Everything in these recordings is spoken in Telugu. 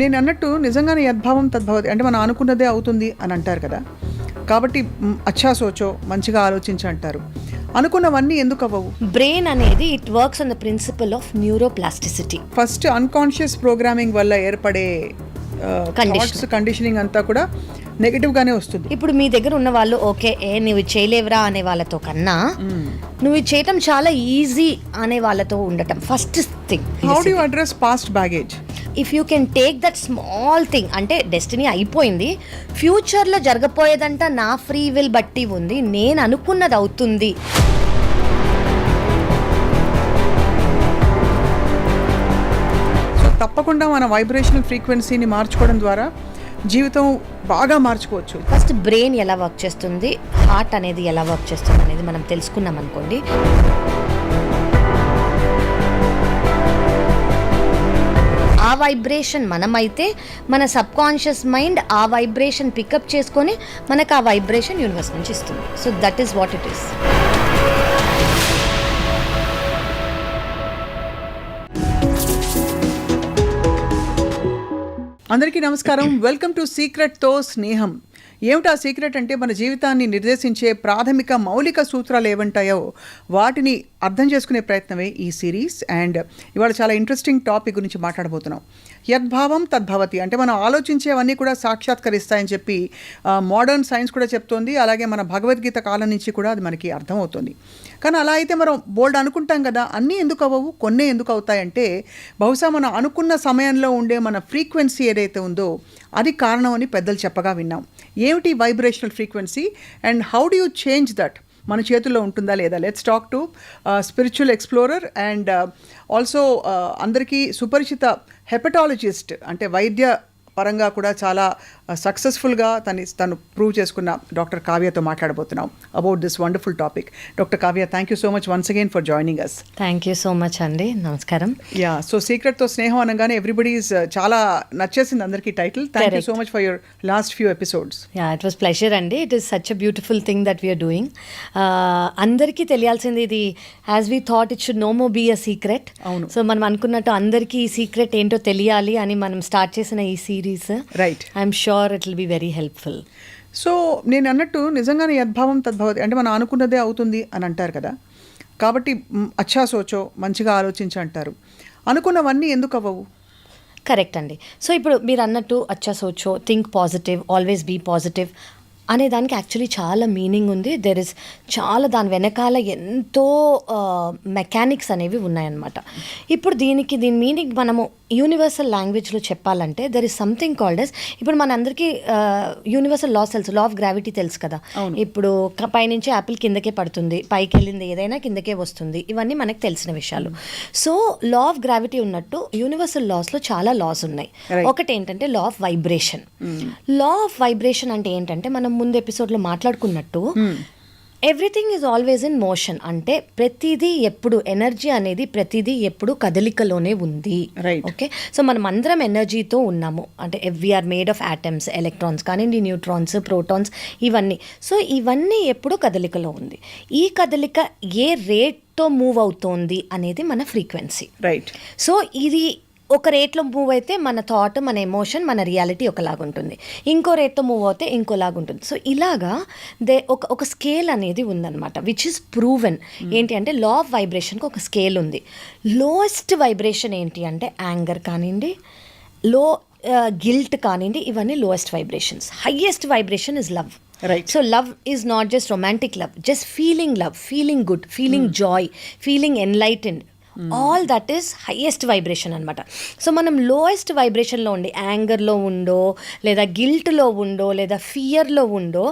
నేను అన్నట్టు నిజంగానే యద్భావం తద్భవతి అంటే మనం అనుకున్నదే అవుతుంది అని అంటారు కదా కాబట్టి అచ్చా సోచో మంచిగా ఆలోచించి అంటారు అనుకున్నవన్నీ ఎందుకు అవ్వవు బ్రెయిన్ అనేది it works on the principle of neuroplasticity first unconscious programming వల్ల ఏర్పడే కండిషన్ కండిషనింగ్ అంతా కూడా గానే వస్తుంది ఇప్పుడు మీ దగ్గర ఉన్న వాళ్ళు ఓకే ఏ నువ్వు చేయలేవురా అనే వాళ్ళతో కన్నా hmm. నువ్వు చేయటం చాలా ఈజీ అనే వాళ్ళతో ఉండటం first thing how do address past baggage if you can take that small thing అంటే డెస్టినీ అయిపోయింది ఫ్యూచర్లో జరగపోయేదంట నా ఫ్రీ విల్ బట్టి ఉంది నేను అనుకున్నది అవుతుంది తప్పకుండా మన వైబ్రేషనల్ ఫ్రీక్వెన్సీని మార్చుకోవడం ద్వారా జీవితం బాగా మార్చుకోవచ్చు ఫస్ట్ బ్రెయిన్ ఎలా వర్క్ చేస్తుంది హార్ట్ అనేది ఎలా వర్క్ చేస్తుంది అనేది మనం తెలుసుకున్నాం అనుకోండి ఆ వైబ్రేషన్ మనమైతే మన సబ్ కాన్షియస్ మైండ్ ఆ వైబ్రేషన్ పికప్ చేసుకొని మనకు ఆ వైబ్రేషన్ యూనివర్స్ నుంచి ఇస్తుంది so that is what it is అందరికీ నమస్కారం వెల్కమ్ టు సీక్రెట్తో స్నేహం ఏమిటా సీక్రెట్ అంటే మన జీవితాన్ని నిర్దేశించే ప్రాథమిక మౌలిక సూత్రాలు ఏమంటాయో వాటిని అర్థం చేసుకునే ప్రయత్నమే ఈ సిరీస్ అండ్ ఇవాళ చాలా ఇంట్రెస్టింగ్ టాపిక్ గురించి మాట్లాడబోతున్నాం యద్భావం తద్భవతి అంటే మనం ఆలోచించేవన్నీ కూడా సాక్షాత్కరిస్తాయని చెప్పి మోడర్న్ సైన్స్ కూడా చెప్తోంది అలాగే మన భగవద్గీత కాలం నుంచి కూడా అది మనకి అర్థమవుతుంది కానీ అలా అయితే మనం బోల్డ్ అనుకుంటాం కదా అన్నీ ఎందుకు అవ్వవు కొన్ని ఎందుకు అవుతాయంటే బహుశా మనం అనుకున్న సమయంలో ఉండే మన ఫ్రీక్వెన్సీ ఏదైతే ఉందో అది కారణం అని పెద్దలు చెప్పగా విన్నాం ఏమిటి vibrational frequency and how do you change that మన చేతుల్లో ఉంటుందా లేదా let's talk to spiritual explorer and also అందరికీ సుపరిచిత హెపటాలజిస్ట్ అంటే వైద్య పరంగా కూడా చాలా సక్సెస్ఫుల్గా తను తను ప్రూవ్ చేసుకున్న డాక్టర్ కావ్యతో మాట్లాడబోతున్నాం about this wonderful topic doctor Kavya thank you so much once again for joining us thank you so much అండి నమస్కారం యా సో సీక్రెట్తో స్నేహం అనగానే ఎవ్రీబడీస్ uh, చాలా నచ్చేసింది అందరికీ title thank you so much for your last few episodes yeah it was pleasure అండి it is such a beautiful thing that we're doing అందరికీ తెలియాల్సింది ఇది as we thought it should no more be a secret అవును సో మనం అనుకున్నట్టు అందరికీ ఈ సీక్రెట్ ఏంటో తెలియాలి అని మనం స్టార్ట్ చేసిన ఈ series right I'm sure are it will be very helpful so నేను అన్నట్టు నిజంగానే యద్భావం తద్భావతి అంటే మనం అనుకున్నదే అవుతుంది అని అంటారు కదా కాబట్టి అచ్చా సోచో మంచిగా ఆలోచించి అంటారు అనుకున్నవన్నీ ఎందుకు అవ్వవు కరెక్ట్ అండి సో ఇప్పుడు మీరు అన్నట్టు అచ్చా సోచో think positive always be positive అనే దానికి యాక్చువల్లీ చాలా మీనింగ్ ఉంది దెర్ ఇస్ చాలా దాని వెనకాల ఎంతో మెకానిక్స్ అనేవి ఉన్నాయన్నమాట ఇప్పుడు దీనికి దీని మీనింగ్ మనము యూనివర్సల్ లాంగ్వేజ్లో చెప్పాలంటే there is something called yes ఇప్పుడు మన అందరికీ యూనివర్సల్ లాస్ తెలుసు లా ఆఫ్ గ్రావిటీ తెలుసు కదా ఇప్పుడు పైనుంచి యాపిల్ కిందకే పడుతుంది పైకి వెళ్ళింది ఏదైనా కిందకే వస్తుంది ఇవన్నీ మనకు తెలిసిన విషయాలు సో లా ఆఫ్ గ్రావిటీ ఉన్నట్టు యూనివర్సల్ లాస్లో చాలా లాస్ ఉన్నాయి ఒకటి ఏంటంటే law of vibration law of vibration అంటే ఏంటంటే మనం ముందు ఎపిసోడ్లో మాట్లాడుకున్నట్టు everything is always in motion అంటే ప్రతిదీ ఎప్పుడు ఎనర్జీ అనేది ప్రతిదీ ఎప్పుడు కదలికలోనే ఉంది ఓకే సో మనం అందరం ఎనర్జీతో ఉన్నాము అంటే we're made of atoms electrons కానివ్వండి న్యూట్రాన్స్ ప్రోటాన్స్ ఇవన్నీ సో ఇవన్నీ ఎప్పుడు కదలికలో ఉంది ఈ కదలిక ఏ రేట్తో మూవ్ అవుతోంది అనేది మన ఫ్రీక్వెన్సీ రైట్ సో ఇది ఒక రేట్లో మూవ్ అయితే మన థాట్ మన ఎమోషన్ మన రియాలిటీ ఒకలాగా ఉంటుంది ఇంకో రేట్లో మూవ్ అవుతే ఉంటుంది సో ఇలాగా దే ఒక ఒక స్కేల్ అనేది ఉందన్నమాట విచ్ ఇస్ ప్రూవెన్ ఏంటి అంటే లా ఆఫ్ వైబ్రేషన్కి ఒక స్కేల్ ఉంది లోయెస్ట్ వైబ్రేషన్ ఏంటి అంటే యాంగర్ కానివ్వండి లో గిల్ట్ uh, కానివ్వండి ఇవన్నీ lowest vibrations highest vibration is love right so love is not just romantic love just feeling love feeling good feeling joy feeling enlightened all that is highest vibration అనమాట సో మనం లోయెస్ట్ వైబ్రేషన్లో ఉండి యాంగర్లో ఉందో లేదా గిల్ట్లో ఉందో లేదా ఫియర్లో ఉందో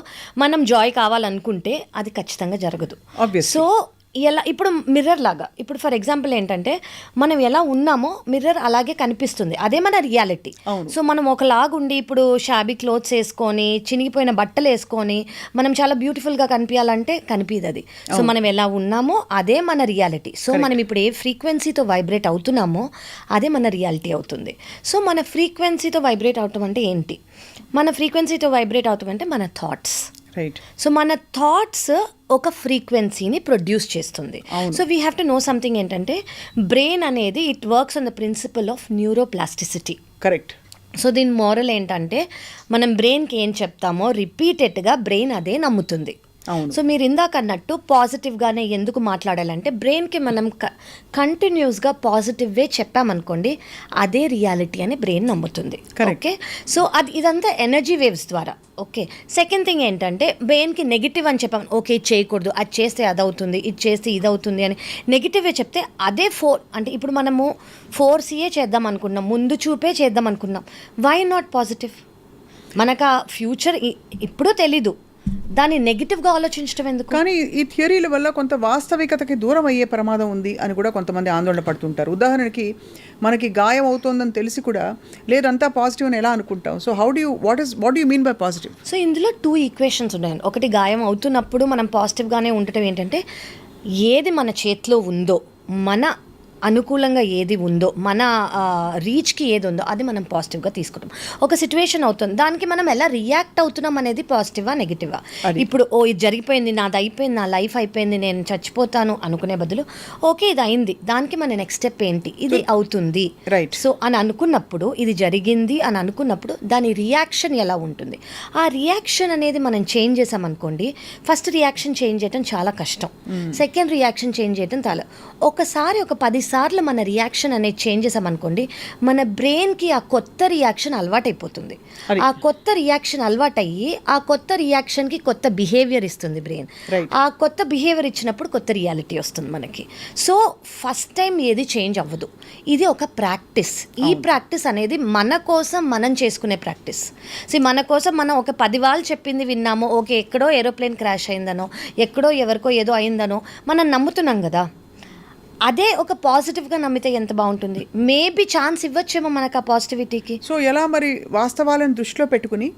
మనం జాయ్ కావాలనుకుంటే అది ఖచ్చితంగా జరగదు సో ఎలా ఇప్పుడు మిర్రర్ లాగా ఇప్పుడు ఫర్ ఎగ్జాంపుల్ ఏంటంటే మనం ఎలా ఉన్నామో మిర్రర్ అలాగే కనిపిస్తుంది అదే మన రియాలిటీ సో మనం ఒకలాగుండి ఇప్పుడు షాబీ క్లోత్స్ వేసుకొని చినిగిపోయిన బట్టలు వేసుకొని మనం చాలా బ్యూటిఫుల్గా కనిపించాలంటే కనిపించదు అది సో మనం ఎలా ఉన్నామో అదే మన రియాలిటీ సో మనం ఇప్పుడు ఏ ఫ్రీక్వెన్సీతో వైబ్రేట్ అవుతున్నామో అదే మన రియాలిటీ అవుతుంది సో మన ఫ్రీక్వెన్సీతో వైబ్రేట్ అవటం అంటే ఏంటి మన ఫ్రీక్వెన్సీతో వైబ్రేట్ అవటం అంటే మన థాట్స్ రైట్ సో మన థాట్స్ ఒక ఫ్రీక్వెన్సీని ప్రొడ్యూస్ చేస్తుంది so we have to know something ఏంటంటే బ్రెయిన్ అనేది it works on the principle of neuroplasticity correct so దీని మోరల్ ఏంటంటే మనం బ్రెయిన్కి ఏం చెప్తామో రిపీటెడ్గా బ్రెయిన్ అదే నమ్ముతుంది సో మీరు ఇందాక అన్నట్టు పాజిటివ్గానే ఎందుకు మాట్లాడాలంటే బ్రెయిన్కి మనం కంటిన్యూస్గా పాజిటివ్వే చెప్పామనుకోండి అదే రియాలిటీ అని బ్రెయిన్ నమ్ముతుంది ఓకే సో అది ఇదంతా ఎనర్జీ వేవ్స్ ద్వారా ఓకే సెకండ్ థింగ్ ఏంటంటే బ్రెయిన్కి నెగిటివ్ అని చెప్పాము ఓకే చేయకూడదు అది చేస్తే అది అవుతుంది ఇది చేస్తే ఇది అవుతుంది అని నెగిటివ్ చెప్తే అదే ఫోర్ అంటే ఇప్పుడు మనము ఫోర్ సీఏ చేద్దాం అనుకున్నాం ముందు చూపే చేద్దాం అనుకున్నాం వై నాట్ పాజిటివ్ మనకు ఆ ఫ్యూచర్ ఇప్పుడు తెలీదు దాన్ని నెగిటివ్గా ఆలోచించడం ఎందుకు కానీ ఈ థియరీల వల్ల కొంత వాస్తవికతకి దూరం అయ్యే ప్రమాదం ఉంది అని కూడా కొంతమంది ఆందోళన పడుతుంటారు ఉదాహరణకి మనకి గాయం అవుతోందని తెలిసి కూడా లేదంతా పాజిటివ్ అని ఎలా అనుకుంటాం so how do what is what you mean by positive so ఇందులో టూ ఈక్వేషన్స్ ఉన్నాయి ఒకటి గాయం అవుతున్నప్పుడు మనం పాజిటివ్గానే ఉండటం ఏంటంటే ఏది మన చేతిలో ఉందో మన అనుకూలంగా ఏది ఉందో మన రీచ్కి ఏది ఉందో అది మనం పాజిటివ్గా తీసుకుంటాం ఒక సిచ్యువేషన్ అవుతుంది దానికి మనం ఎలా రియాక్ట్ అవుతున్నాం అనేది పాజిటివా నెగిటివా ఇప్పుడు ఓ ఇది జరిగిపోయింది నాది అయిపోయింది నా లైఫ్ అయిపోయింది నేను చచ్చిపోతాను అనుకునే బదులు ఓకే ఇది అయింది దానికి మన నెక్స్ట్ స్టెప్ ఏంటి ఇది అవుతుంది రైట్ సో అని అనుకున్నప్పుడు ఇది జరిగింది అని అనుకున్నప్పుడు దాని రియాక్షన్ ఎలా ఉంటుంది ఆ రియాక్షన్ అనేది మనం చేంజ్ చేసామనుకోండి ఫస్ట్ రియాక్షన్ చేంజ్ చేయడం చాలా కష్టం సెకండ్ రియాక్షన్ చేంజ్ చేయడం చాలా ఒకసారి ఒక పది కొన్నిసార్లు మన రియాక్షన్ అనేది చేంజ్ చేసామనుకోండి మన బ్రెయిన్కి ఆ కొత్త రియాక్షన్ అలవాటైపోతుంది ఆ కొత్త రియాక్షన్ అలవాటయ్యి ఆ కొత్త రియాక్షన్కి కొత్త బిహేవియర్ ఇస్తుంది బ్రెయిన్ ఆ కొత్త బిహేవియర్ ఇచ్చినప్పుడు కొత్త రియాలిటీ వస్తుంది మనకి సో ఫస్ట్ టైం ఏది చేంజ్ అవ్వదు ఇది ఒక ప్రాక్టీస్ ఈ ప్రాక్టీస్ అనేది మన కోసం మనం చేసుకునే ప్రాక్టీస్ సో మన కోసం మనం ఒక పది వాళ్ళు చెప్పింది విన్నాము ఓకే ఎక్కడో ఏరోప్లేన్ క్రాష్ అయిందనో ఎక్కడో ఎవరికో ఏదో అయిందనో మనం నమ్ముతున్నాం కదా అదే ఒక పాజిటివ్గా నమ్మితే ఎంత బాగుంటుంది మేబీ ఛాన్స్ ఇవ్వచ్చేమో మనకు ఆ పాజిటివిటీకి సో ఎలా మరి వాస్తవాలను దృష్టిలో పెట్టుకుని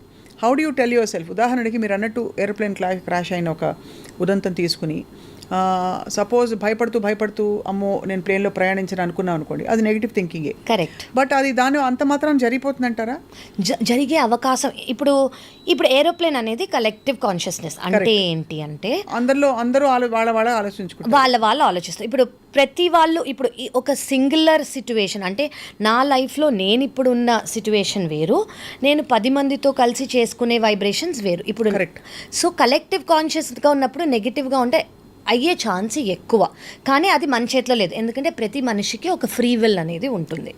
how do you tell yourself ఉదాహరణకి మీరు అన్నట్టు ఏరోప్లేన్ క్లా క్రాష్ అయిన ఒక ఉదంతం తీసుకుని సపోజ్ భయపడుతూ భయపడుతూ అమ్మో నేను ప్లేన్లో ప్రయాణించను అనుకున్నాను అనుకోండి అది నెగిటివ్ థింకింగే కరెక్ట్ బట్ అది దాని అంత మాత్రం జరిగిపోతుంది అంటారా జరిగే అవకాశం ఇప్పుడు ఇప్పుడు ఏరోప్లేన్ అనేది కలెక్టివ్ కాన్షియస్నెస్ అంటే ఏంటి అంటే అందరిలో అందరూ వాళ్ళ వాళ్ళ ఆలోచించుకుంటారు వాళ్ళ వాళ్ళు ఆలోచిస్తారు ఇప్పుడు ప్రతి వాళ్ళు ఇప్పుడు ఒక సింగులర్ సిచ్యువేషన్ అంటే నా లైఫ్లో నేను ఇప్పుడు ఉన్న సిచ్యువేషన్ వేరు నేను పది మందితో కలిసి చేసుకునే వైబ్రేషన్స్ వేరు ఇప్పుడు సో కలెక్టివ్ కాన్షియస్గా ఉన్నప్పుడు నెగిటివ్గా ఉంటే అయ్యే ఛాన్స్ ఎక్కువ కానీ అది మన చేతిలో లేదు ఎందుకంటే ప్రతి మనిషికి ఒక ఫ్రీ విల్ అనేది ఉంటుంది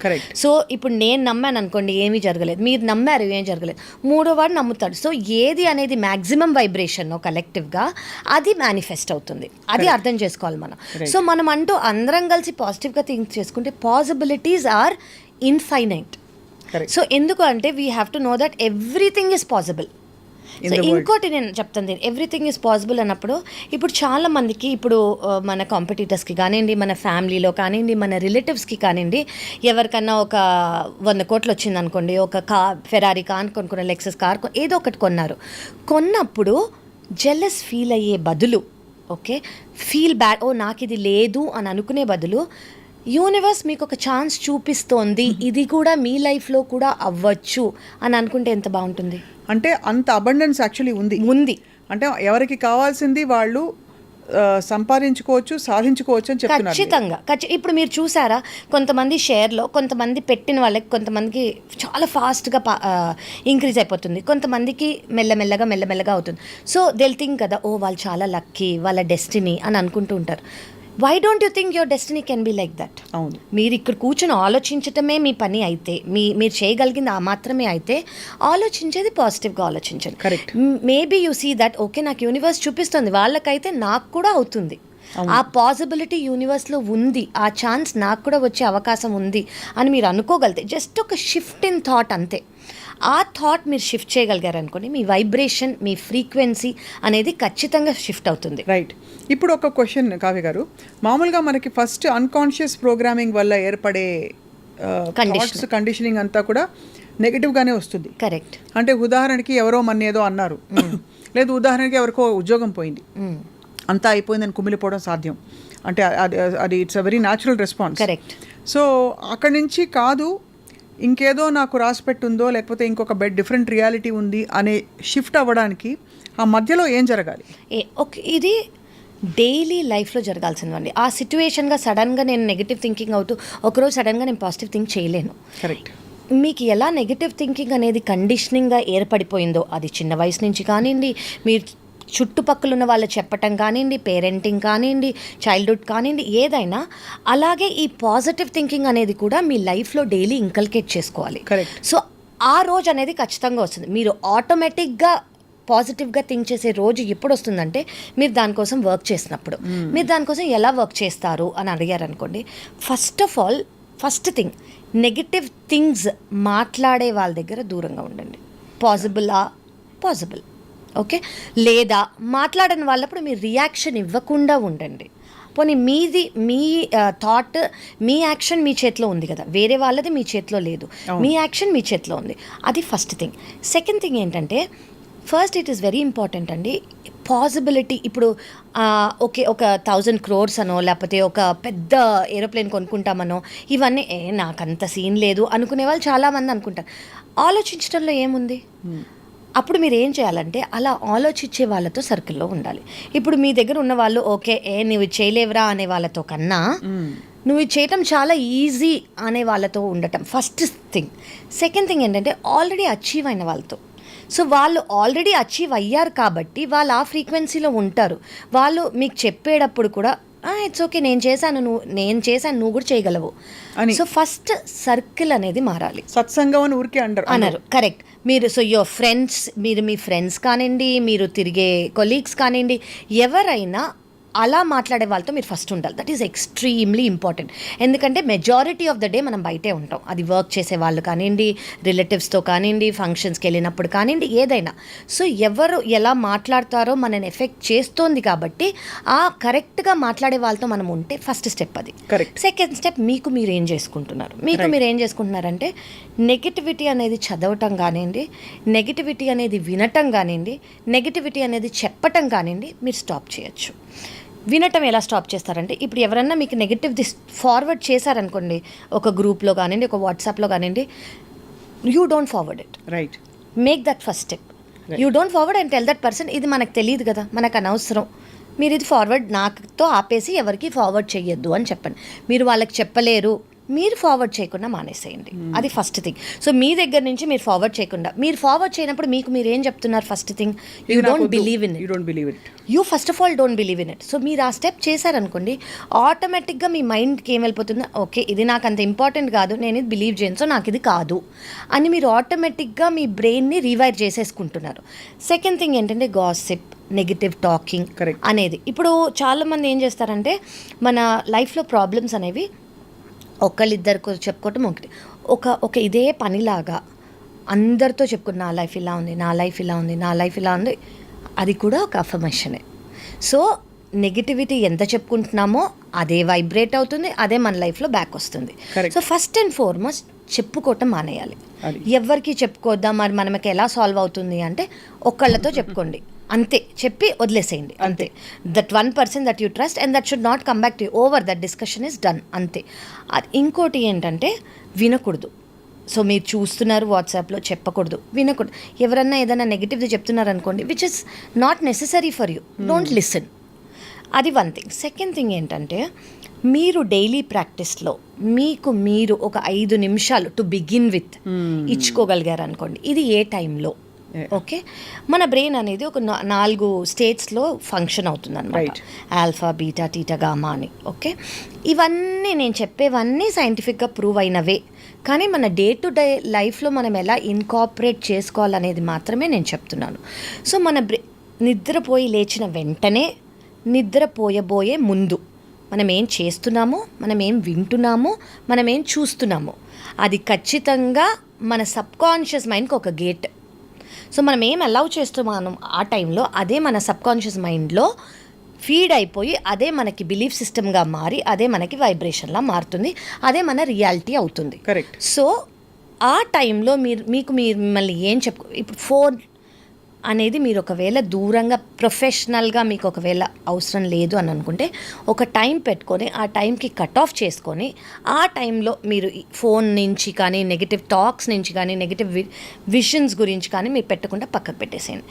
సో ఇప్పుడు నేను నమ్మాను అనుకోండి ఏమీ జరగలేదు మీరు నమ్మారు ఏం జరగలేదు మూడో వాడు నమ్ముతాడు సో ఏది అనేది మ్యాక్సిమం వైబ్రేషన్ కలెక్టివ్గా అది మేనిఫెస్ట్ అవుతుంది అది అర్థం చేసుకోవాలి మనం సో మనం అంటూ అందరం కలిసి పాజిటివ్గా థింక్ చేసుకుంటే పాసిబిలిటీస్ ఆర్ ఇన్ఫైనైట్ సో ఎందుకు అంటే we have to know that everything is possible so ఇంకోటి నేను చెప్తాను ఎవ్రీథింగ్ ఈజ్ పాసిబుల్ అన్నప్పుడు ఇప్పుడు చాలా మందికి ఇప్పుడు మన కాంపిటీటర్స్కి కానివ్వండి మన ఫ్యామిలీలో కానివ్వండి మన రిలేటివ్స్కి కానివ్వండి ఎవరికన్నా ఒక వంద కోట్లు వచ్చిందనుకోండి ఒక కా ఫెరారీ కార్ కొనుక్కున్న లెక్సెస్ కార్ ఏదో ఒకటి కొన్నారు కొన్నప్పుడు జెల్లస్ ఫీల్ అయ్యే బదులు ఓకే ఫీల్ బ్యాడ్ ఓ నాకు ఇది లేదు అని అనుకునే బదులు యూనివర్స్ మీకు ఒక ఛాన్స్ చూపిస్తోంది ఇది కూడా మీ లైఫ్లో కూడా అవ్వచ్చు అని అనుకుంటే ఎంత బాగుంటుంది అంటే అంత అబండెన్స్ యాక్చువల్లీ ఉంది ఉంది అంటే ఎవరికి కావాల్సింది వాళ్ళు సంపాదించుకోవచ్చు సాధించుకోవచ్చు అని చెప్తున్నారు ఖచ్చితంగా ఇప్పుడు మీరు చూసారా కొంతమంది షేర్లో కొంతమంది పెట్టిన వాళ్ళకి కొంతమందికి చాలా ఫాస్ట్గా ఇంక్రీజ్ అయిపోతుంది కొంతమందికి మెల్లమెల్లగా మెల్లమెల్లగా అవుతుంది సో దెల్ థింక్ కదా ఓ వాళ్ళు చాలా లక్కీ వాళ్ళ డెస్టినీ అని అనుకుంటూ ఉంటారు why don't you think your destiny can be like that అవును మీరు ఇక్కడ కూర్చొని ఆలోచించటమే మీ పని అయితే మీ మీరు చేయగలిగింది ఆ మాత్రమే అయితే ఆలోచించేది పాజిటివ్గా ఆలోచించండి correct maybe you see that okay నాకు యూనివర్స్ చూపిస్తుంది వాళ్ళకైతే నాకు కూడా అవుతుంది ఆ పాసిబిలిటీ యూనివర్స్లో ఉంది ఆ ఛాన్స్ నాకు కూడా వచ్చే అవకాశం ఉంది అని మీరు అనుకోగలితే జస్ట్ ఒక షిఫ్ట్ ఇన్ థాట్ అంతే ఆ థాట్ మీరు షిఫ్ట్ చేయగలిగారు అనుకోండి మీ వైబ్రేషన్ మీ ఫ్రీక్వెన్సీ అనేది ఖచ్చితంగా షిఫ్ట్ అవుతుంది రైట్ ఇప్పుడు ఒక క్వశ్చన్ కావ్య గారు మామూలుగా మనకి ఫస్ట్ అన్కాన్షియస్ ప్రోగ్రామింగ్ వల్ల ఏర్పడే కండిషన్స్ కండిషనింగ్ అంతా కూడా నెగిటివ్గానే వస్తుంది కరెక్ట్ అంటే ఉదాహరణకి ఎవరో మన ఏదో అన్నారు hmm. లేదు ఉదాహరణకి ఎవరికో ఉద్యోగం పోయింది hmm. అంతా అయిపోయిందని కుమిలిపోవడం సాధ్యం అంటే అది it's a very natural response correct so అక్కడి నుంచి కాదు ఇంకేదో నాకు రాసి ఉందో లేకపోతే ఇంకొక బెడ్ డిఫరెంట్ రియాలిటీ ఉంది అనే షిఫ్ట్ అవ్వడానికి ఆ మధ్యలో ఏం జరగాలి ఓకే ఇది డైలీ లైఫ్లో జరగాల్సిందండి ఆ సిచ్యువేషన్గా సడన్గా నేను నెగిటివ్ థింకింగ్ అవుతూ ఒకరోజు సడన్గా నేను పాజిటివ్ థింక్ చేయలేను కరెక్ట్ మీకు ఎలా నెగిటివ్ థింకింగ్ అనేది కండిషనింగ్గా ఏర్పడిపోయిందో అది చిన్న వయసు నుంచి కానివ్వండి మీరు చుట్టుపక్కల ఉన్న వాళ్ళు చెప్పటం కానివ్వండి పేరెంటింగ్ కానివ్వండి చైల్డ్హుడ్ కానివ్వండి ఏదైనా అలాగే ఈ పాజిటివ్ థింకింగ్ అనేది కూడా మీ లైఫ్లో డైలీ ఇంకల్కేట్ చేసుకోవాలి సో ఆ రోజు అనేది ఖచ్చితంగా వస్తుంది మీరు ఆటోమేటిక్గా పాజిటివ్గా థింక్ చేసే రోజు ఎప్పుడు వస్తుందంటే మీరు దానికోసం వర్క్ చేసినప్పుడు hmm. మీరు దానికోసం ఎలా వర్క్ చేస్తారు అని అడిగారు అనుకోండి first of all first thing negative things మాట్లాడే వాళ్ళ దగ్గర దూరంగా ఉండండి ఆ పాసిబుల్ ఓకే లేదా మాట్లాడని వాళ్ళప్పుడు మీరు రియాక్షన్ ఇవ్వకుండా ఉండండి పోనీ మీది మీ థాట్ మీ యాక్షన్ మీ చేతిలో ఉంది కదా వేరే వాళ్ళది మీ చేతిలో లేదు మీ యాక్షన్ మీ చేతిలో ఉంది అది ఫస్ట్ థింగ్ సెకండ్ థింగ్ ఏంటంటే first it is very important అండి పాసిబిలిటీ ఇప్పుడు ఓకే ఒక థౌజండ్ క్రోర్స్ అనో లేకపోతే ఒక పెద్ద ఏరోప్లేన్ కొనుక్కుంటామనో ఇవన్నీ ఏ నాకు అంత సీన్ లేదు అనుకునే వాళ్ళు చాలామంది అనుకుంటారు ఆలోచించడంలో ఏముంది అప్పుడు మీరు ఏం చేయాలంటే అలా ఆలోచించే వాళ్ళతో సర్కిల్లో ఉండాలి ఇప్పుడు మీ దగ్గర ఉన్న వాళ్ళు ఓకే ఏ నువ్వు చేయలేవురా అనే వాళ్ళతో కన్నా నువ్వు చేయటం చాలా ఈజీ అనే వాళ్ళతో ఉండటం ఫస్ట్ థింగ్ సెకండ్ థింగ్ ఏంటంటే ఆల్రెడీ అచీవ్ అయిన వాళ్ళతో సో వాళ్ళు ఆల్రెడీ అచీవ్ అయ్యారు కాబట్టి వాళ్ళు ఆ ఫ్రీక్వెన్సీలో ఉంటారు వాళ్ళు మీకు చెప్పేటప్పుడు కూడా ఇట్స్ ఓకే నేను చేశాను నువ్వు నేను చేశాను నువ్వు కూడా చేయగలవు అని సో ఫస్ట్ సర్కిల్ అనేది మారాలి సత్సంగం అని ఊరికే అంటారు అన్నారు కరెక్ట్ మీరు సో యువర్ ఫ్రెండ్స్ మీరు మీ ఫ్రెండ్స్ కానివ్వండి మీరు తిరిగే కొలీగ్స్ కానివ్వండి ఎవరైనా అలా మాట్లాడే వాళ్ళతో మీరు ఫస్ట్ ఉండాలి దట్ ఈస్ ఎక్స్ట్రీమ్లీ ఇంపార్టెంట్ ఎందుకంటే మెజారిటీ ఆఫ్ ద డే మనం బయటే ఉంటాం అది వర్క్ చేసే వాళ్ళు కానివ్వండి రిలేటివ్స్తో కానివ్వండి ఫంక్షన్స్కి వెళ్ళినప్పుడు కానివ్వండి ఏదైనా సో ఎవరు ఎలా మాట్లాడతారో మనని ఎఫెక్ట్ చేస్తోంది కాబట్టి ఆ కరెక్ట్గా మాట్లాడే వాళ్ళతో మనం ఉంటే ఫస్ట్ స్టెప్ అది సెకండ్ స్టెప్ మీకు మీరు ఏం చేసుకుంటున్నారు మీకు మీరు ఏం చేసుకుంటున్నారంటే నెగిటివిటీ అనేది చదవటం కానివ్వండి నెగిటివిటీ అనేది వినటం కానివ్వండి నెగిటివిటీ అనేది చెప్పటం కానివ్వండి మీరు స్టాప్ చేయొచ్చు వినటం ఎలా స్టాప్ చేస్తారంటే ఇప్పుడు ఎవరన్నా మీకు నెగిటివ్ దిస్ ఫార్వర్డ్ చేశారనుకోండి ఒక గ్రూప్లో కానివ్వండి ఒక వాట్సాప్లో కానివ్వండి you don't forward it right make that first step you don't forward and tell that person ఇది మనకు తెలియదు కదా మనకు అనవసరం మీరు ఇది ఫార్వర్డ్ నాతో ఆపేసి ఎవరికి ఫార్వర్డ్ చేయొద్దు అని చెప్పండి మీరు వాళ్ళకి చెప్పలేరు మీరు ఫార్వర్డ్ చేయకుండా మానేసేయండి అది ఫస్ట్ థింగ్ సో మీ దగ్గర నుంచి మీరు ఫార్వర్డ్ చేయకుండా మీరు ఫార్వర్డ్ చేయనప్పుడు మీకు మీరు ఏం చెప్తున్నారు first thing you don't believe in don't believe it you first of all don't believe in it so మీరు ఆ స్టెప్ చేశారనుకోండి ఆటోమేటిక్గా మీ మైండ్కి ఏం వెళ్ళిపోతుందో ఓకే ఇది నాకు అంత ఇంపార్టెంట్ కాదు నేను ఇది బిలీవ్ చేయను సో నాకు ఇది కాదు అని మీరు ఆటోమేటిక్గా మీ బ్రెయిన్ని రివైర్ చేసేసుకుంటున్నారు సెకండ్ థింగ్ ఏంటంటే గాసిప్ నెగిటివ్ టాకింగ్ అనేది ఇప్పుడు చాలామంది ఏం చేస్తారంటే మన లైఫ్లో ప్రాబ్లమ్స్ అనేవి ఒకళ్ళిద్దరికి చెప్పుకోవటం ఒకటి ఒక ఒక ఇదే పనిలాగా అందరితో చెప్పుకుని నా లైఫ్ ఇలా ఉంది నా లైఫ్ ఇలా ఉంది నా లైఫ్ ఇలా ఉంది అది కూడా ఒక అఫర్మేషనే సో నెగిటివిటీ ఎంత చెప్పుకుంటున్నామో అదే వైబ్రేట్ అవుతుంది అదే మన లైఫ్లో బ్యాక్ వస్తుంది సో ఫస్ట్ అండ్ ఫార్మోస్ట్ చెప్పుకోవటం మానేయాలి ఎవరికి చెప్పుకోద్దాం మరి మనకి ఎలా సాల్వ్ అవుతుంది అంటే ఒకళ్ళతో చెప్పుకోండి అంతే చెప్పి వదిలేసేయండి అంతే that one person that you trust and that should not come back to over that discussion is done అంతే ఇంకోటి ఏంటంటే వినకూడదు సో మీరు చూస్తున్నారు వాట్సాప్లో చెప్పకూడదు వినకూడదు ఎవరన్నా ఏదైనా నెగిటివ్ది చెప్తున్నారు అనుకోండి which is not necessary for you don't listen అది వన్ థింగ్ సెకండ్ థింగ్ ఏంటంటే మీరు డైలీ ప్రాక్టీస్లో మీకు మీరు ఒక ఐదు నిమిషాలు టు బిగిన్ విత్ hmm. ఇచ్చుకోగలిగారు అనుకోండి ఇది ఏ టైంలో ఓకే మన బ్రెయిన్ అనేది ఒక నాలుగు స్టేట్స్లో ఫంక్షన్ అవుతుంది అనమాట ఆల్ఫా బీటా టీటా గామా అని ఓకే ఇవన్నీ నేను చెప్పేవన్నీ సైంటిఫిక్గా ప్రూవ్ అయినవే కానీ మన డే టు డే లైఫ్లో మనం ఎలా ఇన్కాపరేట్ చేసుకోవాలనేది మాత్రమే నేను చెప్తున్నాను సో మన బ్రె నిద్రపోయి లేచిన వెంటనే నిద్రపోయబోయే ముందు మనం ఏం చేస్తున్నామో మనం ఏం వింటున్నామో మనం ఏం చూస్తున్నామో అది ఖచ్చితంగా మన సబ్కాన్షియస్ మైండ్కి ఒక గేట్ సో మనం ఏం అలౌ చేస్తున్నాము ఆ టైంలో అదే మన సబ్కాన్షియస్ మైండ్లో ఫీడ్ అయిపోయి అదే మనకి బిలీఫ్ సిస్టమ్గా మారి అదే మనకి వైబ్రేషన్లా మారుతుంది అదే మన రియాలిటీ అవుతుంది కరెక్ట్ సో ఆ టైంలో మీరు మీకు మీరు మిమ్మల్ని ఏం చెప్పు ఇప్పుడు ఫోన్ అనేది మీరు ఒకవేళ దూరంగా ప్రొఫెషనల్గా మీకు ఒకవేళ అవసరం లేదు అని అనుకుంటే ఒక టైం పెట్టుకొని ఆ టైంకి కట్ ఆఫ్ చేసుకొని ఆ టైంలో మీరు ఫోన్ నుంచి కానీ నెగిటివ్ టాక్స్ నుంచి కానీ నెగిటివ్ విషన్స్ గురించి కానీ మీరు పెట్టకుండా పక్కకు పెట్టేసేయండి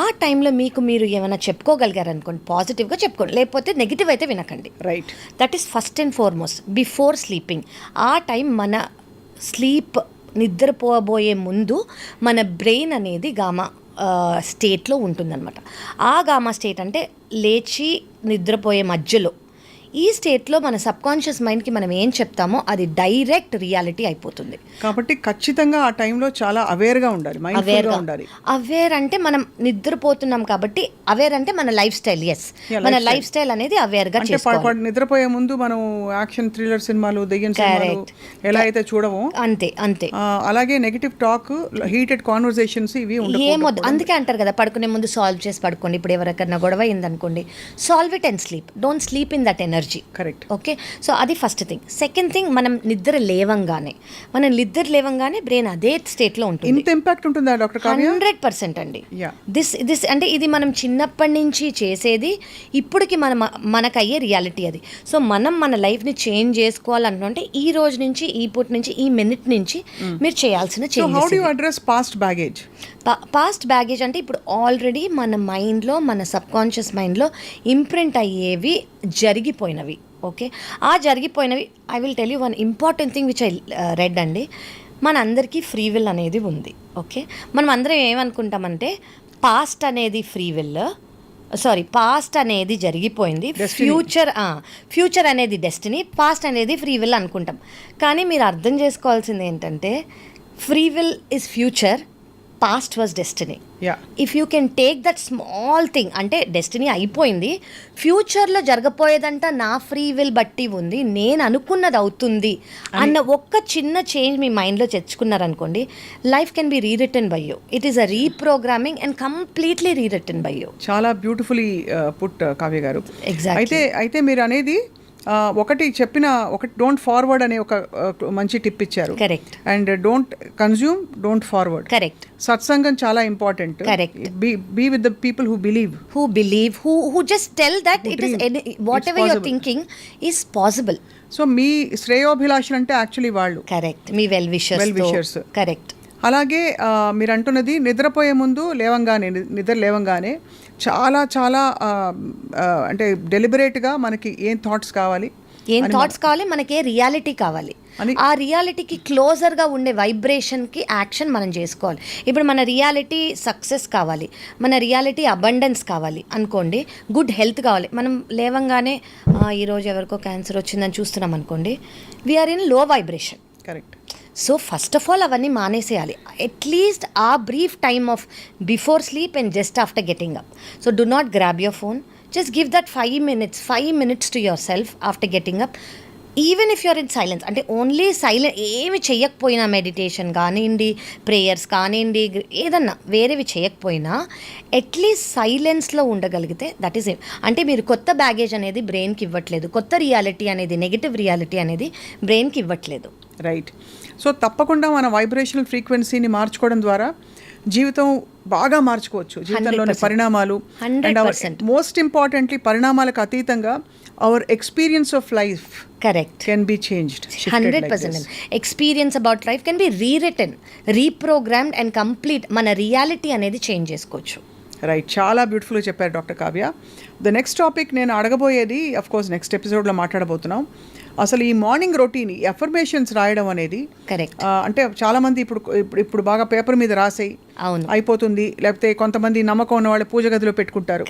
ఆ టైంలో మీకు మీరు ఏమైనా చెప్పుకోగలిగారు అనుకోండి పాజిటివ్గా చెప్పుకోండి లేకపోతే నెగిటివ్ అయితే వినకండి right that is first and foremost before sleeping ఆ టైం మన స్లీప్ నిద్రపోబోయే ముందు మన బ్రెయిన్ అనేది గామా స్టేట్లో ఉంటుందన్నమాట గామా స్టేట్ అంటే లేచి నిద్రపోయే మధ్యలో ఈ స్టేట్లో మన సబ్ కాన్షియస్ మైండ్కి మనం ఏం చెప్తామో అది డైరెక్ట్ రియాలిటీ అయిపోతుంది కాబట్టి ఖచ్చితంగా ఆ టైంలో చాలా అవేర్గా ఉండాలి అవేర్గా ఉండాలి అవేర్ అంటే మనం నిద్రపోతున్నాం కాబట్టి అవేర్ అంటే మన లైఫ్ స్టైల్ ఎస్ మన లైఫ్ స్టైల్ అనేది అవేర్ గా నిద్రపోయే ముందు మనం యాక్షన్ థ్రిల్లర్ సినిమాలు దెయ్యం ఎలా అయితే చూడము అంతే అంతే అలాగే నెగిటివ్ టాక్ హీటెడ్ కాన్వర్సేషన్స్ ఇవి ఏమొద్దు అందుకే అంటారు కదా పడుకునే ముందు సాల్వ్ చేసి పడుకోండి ఇప్పుడు ఎవరికైనా గొడవ అయిందనుకోండి solve it and sleep don't sleep in that energy energy correct okay so అది ఫస్ట్ థింగ్ సెకండ్ థింగ్ మనం నిద్ర లేవంగానే మనం నిద్ర లేవంగానే బ్రెయిన్ అదే స్టేట్లో ఉంటుంది ఇంత ఇంపాక్ట్ ఉంటుందా డాక్టర్ హండ్రెడ్ పర్సెంట్ అండి దిస్ దిస్ అంటే ఇది మనం చిన్నప్పటి నుంచి చేసేది ఇప్పటికి మన మనకు అయ్యే రియాలిటీ అది సో మనం మన లైఫ్ని చేంజ్ చేసుకోవాలంటుంటే ఈ రోజు నుంచి ఈ పూట నుంచి ఈ మినిట్ నుంచి hmm. మీరు చేయాల్సిన change how do address past baggage pa past baggage అంటే ఇప్పుడు ఆల్రెడీ మన మైండ్లో మన సబ్కాన్షియస్ మైండ్లో ఇంప్రింట్ అయ్యేవి జరిగిపోయినవి ఓకే ఆ జరిగిపోయినవి I will tell you one important thing which I read అండి మన అందరికీ ఫ్రీ విల్ అనేది ఉంది ఓకే మనం అందరం ఏమనుకుంటామంటే పాస్ట్ అనేది ఫ్రీ విల్ సారీ పాస్ట్ అనేది జరిగిపోయింది ఫ్యూచర్ ఫ్యూచర్ అనేది డెస్టినీ పాస్ట్ అనేది ఫ్రీ విల్ అనుకుంటాం కానీ మీరు అర్థం చేసుకోవాల్సింది ఏంటంటే free will is future past was destiny if you can take that small thing అంటే డెస్టినీ అయిపోయింది ఫ్యూచర్లో జరగపోయేదంట నా ఫ్రీ విల్ బట్టి ఉంది నేను అనుకున్నది అవుతుంది అన్న ఒక్క చిన్న చేంజ్ మీ మైండ్లో తెచ్చుకున్నారనుకోండి life can be rewritten by you it is a reprogramming and completely rewritten by you చాలా బ్యూటిఫుల్లీ పుట్ కావ్య గారు ఎగ్జాక్ట్ అయితే అయితే మీరు అనేది ఒకటి చెప్పిన ఒకటి డోంట్ ఫార్వర్డ్ అనే ఒక మంచి టిప్ ఇచ్చారు correct and don't consume don't forward correct సత్సంగం చాలా important correct be with the people who believe who believe who who just tell that it is whatever your thinking is possible so మీ శ్రేయోభిలాషులు అంటే యాక్చువల్లీ వాళ్ళు కరెక్ట్ మీ well wishers well wishers correct అలాగే మీరు అంటున్నది నిద్రపోయే ముందు లేవంగానే నిద్ర లేవంగానే చాలా చాలా అంటే డెలిబరేట్గా మనకి ఏం థాట్స్ కావాలి ఏం థాట్స్ కావాలి మనకి ఏ రియాలిటీ కావాలి ఆ రియాలిటీకి క్లోజర్గా ఉండే వైబ్రేషన్కి యాక్షన్ మనం చేసుకోవాలి ఇప్పుడు మన రియాలిటీ సక్సెస్ కావాలి మన రియాలిటీ అబండెన్స్ కావాలి అనుకోండి గుడ్ హెల్త్ కావాలి మనం లేవంగానే ఈరోజు ఎవరికో క్యాన్సర్ వచ్చిందని చూస్తున్నాం అనుకోండి we're in low vibration correct so first of all అవన్నీ మానేసేయాలి at least a brief time of before sleep and just after getting up so do not grab your phone just give that five minutes five minutes to yourself after getting up even if you're in silence అంటే ఓన్లీ సైలెన్స్ ఏమి చేయకపోయినా మెడిటేషన్ కానివ్వండి ప్రేయర్స్ కానివ్వండి ఏదన్నా వేరేవి చేయకపోయినా అట్లీస్ట్ సైలెన్స్లో ఉండగలిగితే దట్ ఈస్ అంటే మీరు కొత్త బ్యాగేజ్ అనేది బ్రెయిన్కి ఇవ్వట్లేదు కొత్త రియాలిటీ అనేది నెగిటివ్ రియాలిటీ అనేది బ్రెయిన్కి ఇవ్వట్లేదు రైట్ సో తప్పకుండా మన వైబ్రేషనల్ ఫ్రీక్వెన్సీని మార్చుకోవడం ద్వారా జీవితం బాగా మార్చుకోవచ్చు జీవితంలోని పరిణామాలు అండ్ అవర్ మోస్ట్ ఇంపార్టెంట్లీ పరిణామాలకు అతీతంగా our experience of life correct can be changed hundred percent experience about life can be rewritten reprogrammed and complete మన రియాలిటీ అనేది చేంజ్ చేసుకోవచ్చు రైట్ చాలా బ్యూటిఫుల్గా చెప్పారు doctor Kavya the next topic నేను అడగబోయేది అఫ్కోర్స్ నెక్స్ట్ ఎపిసోడ్లో మాట్లాడబోతున్నాం అసలు ఈ మార్నింగ్ రొటీన్ ఎఫర్మేషన్స్ రాయడం అనేది అంటే అంటే చాలామంది ఇప్పుడు ఇప్పుడు బాగా పేపర్ మీద రాసే అవును అయిపోతుంది లేకపోతే కొంతమంది నమ్మకం ఉన్న వాళ్ళు పూజ గదిలో పెట్టుకుంటారు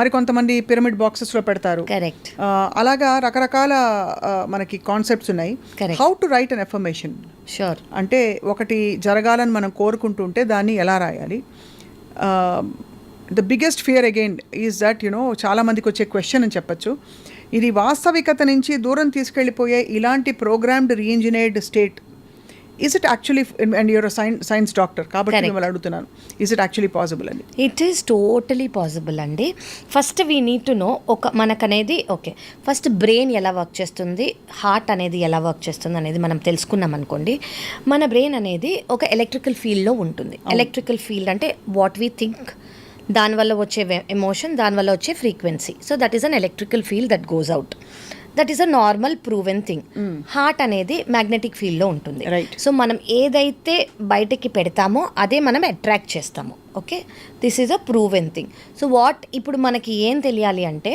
మరి కొంతమంది పిరమిడ్ బాక్సెస్ లో పెడతారు అలాగా రకరకాల మనకి కాన్సెప్ట్స్ ఉన్నాయి how to write an affirmation sure అంటే ఒకటి జరగాలని మనం కోరుకుంటుంటే దాన్ని ఎలా రాయాలి the biggest fear again is that you know చాలామందికి వచ్చే క్వశ్చన్ అని చెప్పచ్చు ఇది వాస్తవికత నుంచి దూరం తీసుకెళ్ళిపోయే ఇలాంటి programmed reengineered state is it actually and your science science doctor కాబట్టి మిమ్మల్ని అడుగుతున్నాను ఇస్ ఇట్ యాక్చువల్లీ పాసిబుల్ అండి ఇట్ ఈస్ టోటలీ పాసిబుల్ అండి first we need to know ఒక మనకనేది ఓకే ఫస్ట్ బ్రెయిన్ ఎలా వర్క్ చేస్తుంది హార్ట్ అనేది ఎలా వర్క్ చేస్తుంది అనేది మనం తెలుసుకున్నాం అనుకోండి మన బ్రెయిన్ అనేది ఒక ఎలక్ట్రికల్ ఫీల్డ్లో ఉంటుంది ఎలక్ట్రికల్ ఫీల్డ్ అంటే వాట్ వీ థింక్ దానివల్ల వచ్చే ఎమోషన్ దానివల్ల వచ్చే frequency so that is an electrical feel that goes out that is a normal proven thing heart అనేది మ్యాగ్నెటిక్ ఫీల్డ్లో ఉంటుంది రైట్ సో మనం ఏదైతే బయటకి పెడతామో అదే మనం అట్రాక్ట్ చేస్తాము okay this is a proven thing so what ఇప్పుడు మనకి ఏం తెలియాలి అంటే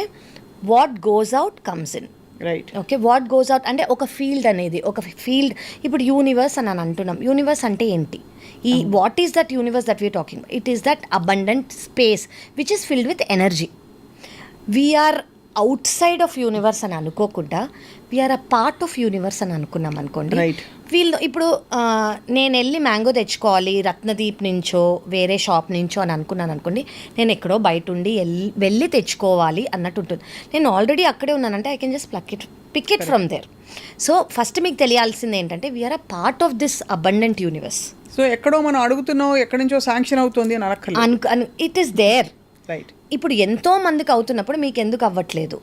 what goes out comes in right okay what goes out అంటే ఒక ఫీల్డ్ అనేది ఒక ఫీల్డ్ ఇప్పుడు యూనివర్స్ అని అంటున్నాం యూనివర్స్ అంటే ఏంటి What is that universe that we are talking about? It is that abundant space which is filled with energy. We are outside of universe అని అనుకోకుండా we're a part of universe అని అనుకున్నాం అనుకోండి రైట్ వీళ్ళు ఇప్పుడు నేను వెళ్ళి మ్యాంగో తెచ్చుకోవాలి రత్నదీప్ నుంచో వేరే షాప్ నుంచో అని అనుకున్నాను అనుకోండి నేను ఎక్కడో బయట ఉండి వెళ్ళి తెచ్చుకోవాలి అన్నట్టు ఉంటుంది నేను ఆల్రెడీ అక్కడే ఉన్నానంటే I can just pluck it pick it from there so first మీకు తెలియాల్సింది ఏంటంటే we're a part of this abundant universe so ఎక్కడో మనం అడుగుతున్నాం ఎక్కడి నుంచో శాంక్షన్ అవుతుంది అని అనుకో ఇట్ ఈస్ దేర్ ఇప్పుడు ఎంతో మందికి అవుతున్నప్పుడు మీకు ఎందుకు అవ్వట్లేదు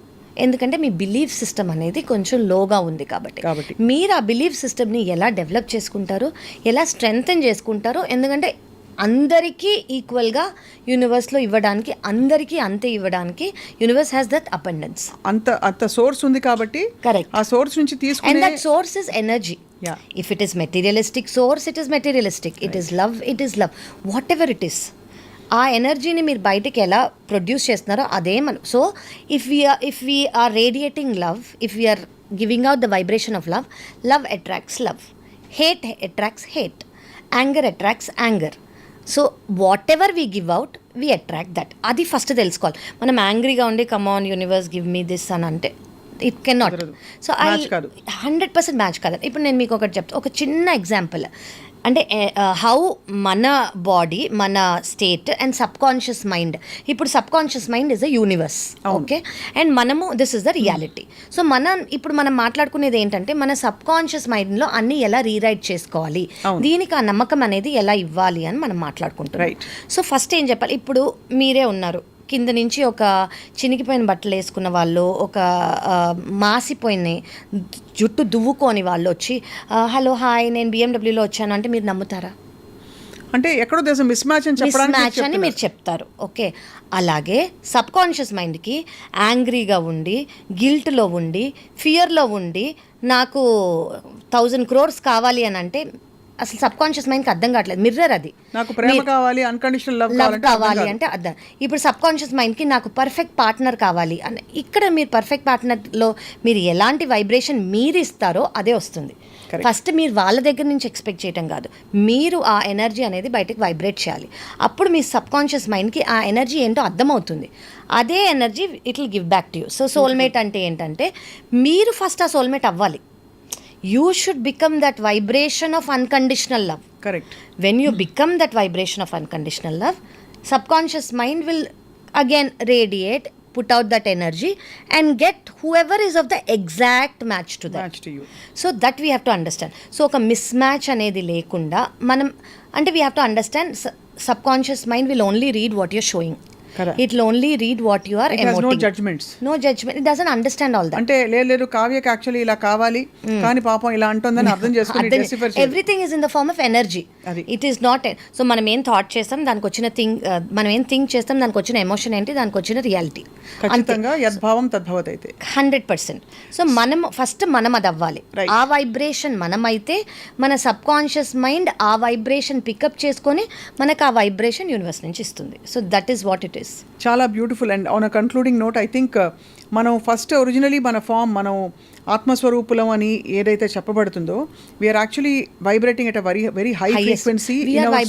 ఎందుకంటే మీ బిలీఫ్ సిస్టమ్ అనేది కొంచెం లోగా ఉంది కాబట్టి కాబట్టి మీరు ఆ బిలీఫ్ సిస్టమ్ని ఎలా డెవలప్ చేసుకుంటారు ఎలా స్ట్రెంగ్తన్ చేసుకుంటారు ఎందుకంటే అందరికీ ఈక్వల్గా యూనివర్స్లో ఇవ్వడానికి అందరికీ అంతే ఇవ్వడానికి యూనివర్స్ హ్యాస్ దట్ అపెండెన్స్ అంత అంత సోర్స్ ఉంది కాబట్టి కరెక్ట్ ఆ సోర్స్ నుంచి తీసుకుంటే that source is energy if it is materialistic source it is materialistic it is love it is love whatever it is ఆ ఎనర్జీని మీరు బయటికి ఎలా ప్రొడ్యూస్ చేస్తున్నారో అదే మనం so if we if we are radiating love if we're giving out the vibration of love love attracts love hate attracts hate anger attracts anger so whatever we give out we attract that అది ఫస్ట్ తెలుసుకోవాలి మనం యాంగ్రీగా ఉండి come on universe give me this అని అంటే it can not so I hundred percent match కాదు ఇప్పుడు నేను మీకు ఒకటి చెప్తాను ఒక చిన్న ఎగ్జాంపుల్ అంటే హౌ మన బాడీ మన state and subconscious mind ఇప్పుడు subconscious mind is a universe okay and మనము this is the reality so మన ఇప్పుడు మనం మాట్లాడుకునేది ఏంటంటే మన సబ్ కాన్షియస్ మైండ్లో అన్ని ఎలా రీరైట్ చేసుకోవాలి దీనికి ఆ నమ్మకం అనేది ఎలా ఇవ్వాలి అని మనం మాట్లాడుకుంటున్నాం సో ఫస్ట్ ఏం చెప్పాలి ఇప్పుడు మీరే ఉన్నారు కింద నుంచి ఒక చినికిపోయిన బట్టలు వేసుకున్న వాళ్ళు ఒక మాసిపోయిన జుట్టు దువ్వుకొని వాళ్ళు వచ్చి హలో హాయ్ నేను బిఎండబ్ల్యూలో వచ్చాను అంటే మీరు నమ్ముతారా అంటే ఎక్కడో దేశం మిస్ మ్యాచ్ అని మిస్ అని మీరు చెప్తారు ఓకే అలాగే సబ్ కాన్షియస్ మైండ్కి యాంగ్రీగా ఉండి గిల్ట్లో ఉండి ఫియర్లో ఉండి నాకు థౌజండ్ క్రోర్స్ కావాలి అని అంటే అసలు సబ్ కాన్షియస్ మైండ్కి అర్థం కావట్లేదు మిర్రర్ అది నాకు ప్రేమ కావాలి అన్కండిషనల్ లవ్ లవ్ కావాలి అంటే అర్థం ఇప్పుడు సబ్ కాన్షియస్ మైండ్కి నాకు పర్ఫెక్ట్ పార్ట్నర్ కావాలి అని ఇక్కడ మీరు పర్ఫెక్ట్ పార్ట్నర్లో మీరు ఎలాంటి వైబ్రేషన్ మీరు ఇస్తారో అదే వస్తుంది ఫస్ట్ మీరు వాళ్ళ దగ్గర నుంచి ఎక్స్పెక్ట్ చేయటం కాదు మీరు ఆ ఎనర్జీ అనేది బయటకు వైబ్రేట్ చేయాలి అప్పుడు మీ సబ్ కాన్షియస్ మైండ్కి ఆ ఎనర్జీ ఏంటో అర్థమవుతుంది అదే energy it will give back to you so soulmate అంటే ఏంటంటే మీరు ఫస్ట్ ఆ సోల్మేట్ అవ్వాలి you should become that vibration of unconditional love correct when you become that vibration of unconditional love subconscious mind will again radiate put out that energy and get whoever is of the exact match to that. Match to you. So that we have to understand. So ఒక mismatch అనేది లేకుండా మనం అంటే we have to understand subconscious mind will only read what you're showing it only read what you are no judgments no judgment it doesn't understand all that అంటే లేదు కావ్యకి యాక్చువల్లీ ఇలా కావాలి hmm. కానీ పాపం ఇలా అంటుందని అర్థం చేసుకుని everything is in the form of energy it is not so మనం ఏం థాట్ చేస్తాం దానికి వచ్చిన థింగ్ uh, మనం ఏం థింక్ చేస్తాం దానికి వచ్చిన ఎమోషన్ ఏంటి దానికి వచ్చిన రియాలిటీ ఖచ్చితంగా యద్భావం తద్భవత్ అయితే హండ్రెడ్ పర్సెంట్ సో మనం ఫస్ట్ మనం అది అవ్వాలి ఆ వైబ్రేషన్ మనం అయితే మన సబ్ కాన్షియస్ మైండ్ ఆ వైబ్రేషన్ పికప్ చేసుకొని మనకు ఆ వైబ్రేషన్ యూనివర్స్ నుంచి ఇస్తుంది so that is what it is yes చాలా beautiful and on a concluding note I think మనం ఫస్ట్ ఒరిజినలీ మన ఫామ్ మనం ఆత్మస్వరూపులం అని ఏదైతే చెప్పబడుతుందో we are actually vibrating at a very very high frequency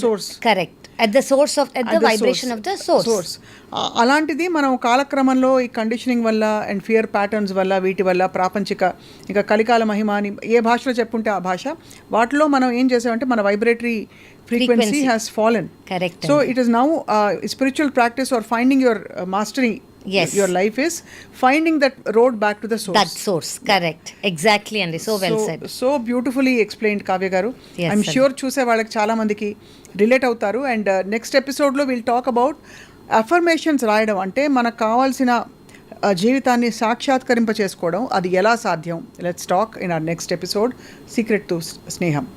source correct at the source of the vibration of the source source అలాంటిది మనం కాలక్రమంలో ఈ కండిషనింగ్ వల్ల అండ్ ఫియర్ ప్యాటర్న్స్ వల్ల వీటి వల్ల ప్రాపంచిక ఇంకా కలికాల మహిమ అని ఏ భాషలో చెప్పుంటే ఆ భాష వాటిలో మనం ఏం చేసామంటే మన vibratory frequency has fallen correct so it is now spiritual practice are finding your mastery yes your life is finding that road back to the source that source yeah. correct exactly and so well so, said so beautifully explained kavya garu yes, i'm sir. sure chuse చూసే వాళ్ళకి relate మందికి and uh, next episode lo we'll talk about affirmations రాయడం అంటే మనకు కావాల్సిన జీవితాన్ని సాక్షాత్కరింప చేసుకోవడం అది ఎలా సాధ్యం let's talk in our next episode secret to స్నేహం